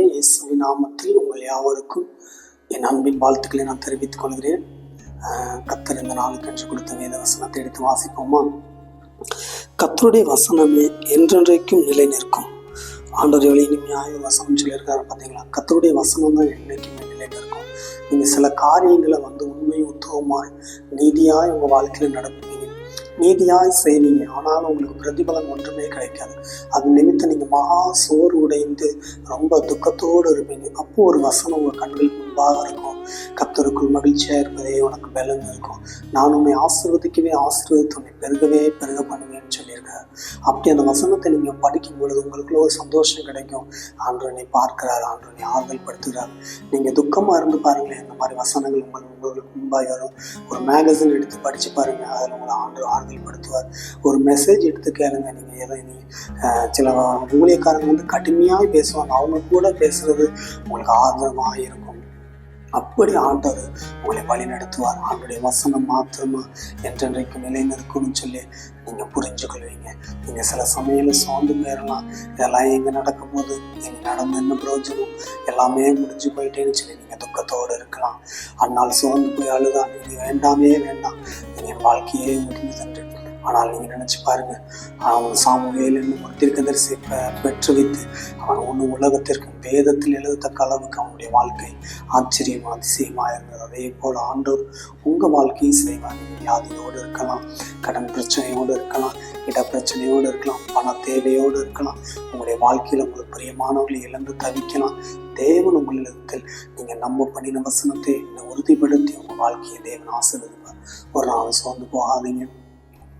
ஆண்டவரே இயேசுவின் நாமத்தில் உங்கள் யாவருக்கும் என் அன்பின் வாழ்த்துக்களை நான் தெரிவித்துக் கொள்கிறேன். ஆஹ் இந்த நாளுக்கு என்று கொடுத்த வேத வசனத்தை எடுத்து வாசிப்போமா? கத்தருடைய வசனமே என்றென்றைக்கும் நிலை நிற்கும். ஆண்டவர் எவ்வளோ இனிமையாக வசனம் சொல்லியிருக்காரு பார்த்தீங்களா? கத்தருடைய வசனம் தான் என்றைக்குமே நிலை நிற்கும். நீங்கள் சில காரியங்களை வந்து உண்மை உத்தவமாய் நீதியாய் உங்கள் வாழ்க்கையில் நடக்கும் நீதியாய் செய்வீங்க ஆனாலும் உங்களுக்கு பிரதிபலன் ஒன்றுமே கிடைக்காது. அது நிமித்தம் நீங்கள் மகா சோறு உடைந்து ரொம்ப துக்கத்தோடு இருப்பீங்க. அப்போ ஒரு வசனம் உங்கள் கண்களுக்கு முன்பாக இருக்கும். கத்தருக்குள் மகிழ்ச்சியாக இருப்பதே உனக்கு பலன் இருக்கும் நான் உன்னை ஆசிர்வதிக்கவே ஆசீர்வதித்து உன்னை பெருகவே பெருக பண்ணுவேன்னு சொல்லியிருக்காரு. அப்படி அந்த வசனத்தை நீங்கள் படிக்கும் பொழுது உங்களுக்குள்ள ஒரு சந்தோஷம் கிடைக்கும். ஆண்டவனை பார்க்கிறார் ஆண்டவனை ஆறுதல் படுத்துகிறார் நீங்கள் துக்கமாக இருந்து பாருங்களேன் இந்த மாதிரி வசனங்கள் உங்கள் உங்களுக்கு முன்பாக வரும். ஒரு மேகசின் எடுத்து படித்து பாருங்கள் அதில் உங்களை ஆண்டு ஆறுதல் படுத்துவார் ஒரு மெசேஜ் எடுத்து கேளுங்க நீங்கள் எதை நீ சில ஊழியக்காரங்க வந்து கடுமையாக பேசுவாங்க. அவங்க கூட பேசுறது உங்களுக்கு ஆதரவாக இருக்கும். அப்படி ஆண்டவர் உங்களை வழி நடத்துவார். அவருடைய வசனம் மாத்திரமா என்றென்றைக்கு நிலைநிற்கும்னு சொல்லி நீங்கள் புரிஞ்சுக்கொள்வீங்க. நீங்கள் சில சமையல சோர்ந்து போயிடலாம். இதெல்லாம் எங்க நடக்கும் போது நீங்கள் நடந்து என்ன பிரயோஜனம்? எல்லாமே முடிஞ்சு போயிட்டேன்னு சொல்லி நீங்கள் துக்கத்தோடு இருக்கலாம். அன்னால் சோர்ந்து போய் அழுதான் நீங்க வேண்டாமே வேண்டாம். நீங்கள் வாழ்க்கையே முடிந்ததென்று ஆனால் நீங்கள் நினச்சி பாருங்க அவன் சாமுவேல் என்னும் ஒரு தீர்க்கதரிசி பெ- பெற்று வைத்து அவன் ஒன்று உலகத்திற்கும் வேதத்தில் எழுதத்தக்க அளவுக்கு அவனுடைய வாழ்க்கை ஆச்சரியமாக அதிசயமாக இருந்தது. அதே போல் ஆண்டோர் உங்கள் வாழ்க்கையை செய்வார் வியாதியோடு இருக்கலாம் கடன் பிரச்சனையோடு இருக்கலாம் இட பிரச்சனையோடு இருக்கலாம் பண தேவையோடு இருக்கலாம் உங்களுடைய வாழ்க்கையில் உங்களுக்கு பிரியமானவர்களை இழந்து தவிக்கலாம். தேவன் உங்களிடத்தில் நீங்கள் நம்ம பண்ணின வசனத்தை உறுதிப்படுத்தி உங்கள் வாழ்க்கையை தேவன் ஆசீர்வதிப்பார். ஒரு நாள் சோர்ந்து போகாதீங்க.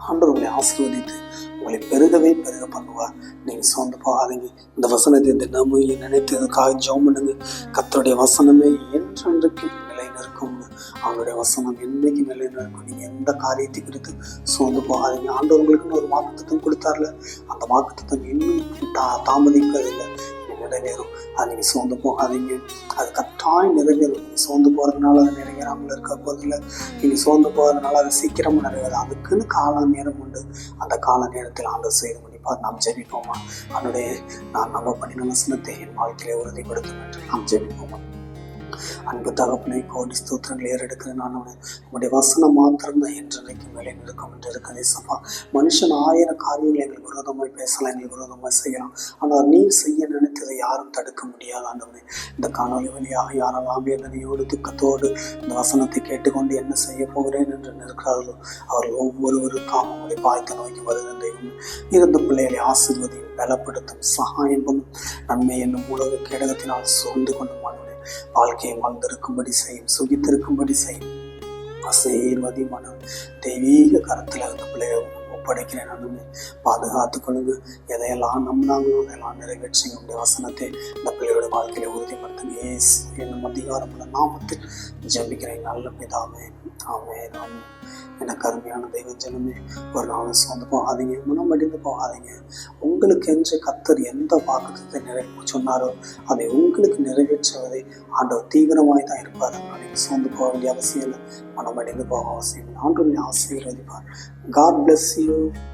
ஆண்டவர் உங்களை ஆசீர்வதித்து உங்களை பெருகவே பெருக பண்ணுவார் நீங்கள் சோர்ந்து போகாதீங்க. இந்த வசனத்தை தினமும் நினைத்ததுக்காக ஜோம் பண்ணுங்க. கத்தருடைய வசனமே என்றென்றைக்கு நிலை நிற்கும்னு அவனுடைய வசனம் என்றைக்கு நிலை நிற்கும் நீங்கள் எந்த காரியத்தை குறித்து சோர்ந்து போகாதீங்க. ஆண்டவர்களுக்குன்னு ஒரு வாக்குத்தத்தம் கொடுத்தார்ல. அந்த வாக்குத்தத்தம் இன்னும் தா தாமதிப்பதில்லை நிறைவேறும். அது நீங்கள் சோர்ந்து போகாதீங்க அது கட்டாயம் நிறைவேறும். நீங்கள் சோர்ந்து போகிறதுனால அது நிறைவேறாமல் இருக்க போதில்லை நீங்கள் சோர்ந்து போகிறதுனால அது சீக்கிரமாக நிறைவேறும். அதுக்குன்னு கால நேரம் உண்டு. அந்த கால நேரத்தில் ஆண்டு செய்து முடிப்பார். நாம் ஜெபிப்போமா? அவனுடைய நான் நம்ம பண்ணின வசனத்தை என் வாழ்க்கையிலே உறுதிப்படுத்தும் என்று நாம் ஜெபிப்போமா? அன்பு தகப்பனை கோடி ஸ்தோத்திரங்கள் ஏறெடுக்கிறேன் நான் உங்களுடைய வசனம் மாத்திரம்தான் என்றைக்கு மேலே நிற்கும் என்று இருக்கிறதே சப்பா மனுஷன் ஆயிரம் காரியங்களை எங்களுக்கு விரோதமாய் பேசலாம் எங்களுக்கு விரோதமாய் செய்யலாம். ஆனால் நீ செய்ய நினைத்ததை யாரும் தடுக்க முடியாது ஆண்டவனே இந்த காணொலி வழியாக யாரெல்லாம் வேதனையோடு துக்கத்தோடு இந்த வசனத்தை கேட்டுக்கொண்டு என்ன செய்ய போகிறேன் என்று நிற்கிறார்களோ அவர்கள் ஒவ்வொருவருக்கும் அவங்களை பார்த்து நோக்கி வருகின்ற இருந்த பிள்ளைகளை ஆசீர்வதியும் பலப்படுத்தும் சகாயம் பண்ணும். நன்மை என்னும் உலக கேடகத்தினால் சூழ்ந்து கொண்டு மாணவர்கள் வாழ்க்கையை வாழ்ந்திருக்கும்படி செய்யும் சுகித்திருக்கும்படி செய்யும். அசைமதி மனம் தெய்வீக கரத்தில் அந்த பிள்ளையை ஒப்படைக்கிறேன் நானுமே பாதுகாத்து கொள்ளுங்க எதையெல்லாம் நம்பினாங்களோ அதெல்லாம் நிறைவேற்றி உங்களுடைய வசனத்தை இந்த பிள்ளையோட வாழ்க்கையில உறுதிப்படுத்துங்க. ஏஸ் என்னும் அதிகாரம் உள்ள நாமத்தில் ஜபிக்கிறேன். நல்ல பிதாவே ஆமே ஆமே எனக்கு கருமையான தெய்வ ஜனமே ஒரு நாள் சோர்ந்து போகாதீங்க. மனம் அடிந்து போகாதீங்க. உங்களுக்கு என்று கத்தர் எந்த வாக்குத்தத்தை நிறைவே சொன்னாரோ அதை உங்களுக்கு நிறைவேற்றுவதை ஆண்டவர் தீவிரமாய் தான் இருப்பார். அதனால் நீங்கள் சோர்ந்து போக வேண்டிய அவசியம் இல்லை. மனம் அடிந்து போக அவசியம் ஆண்டு ஆண்டவரை ஆசீர்வதிப்பார். God you you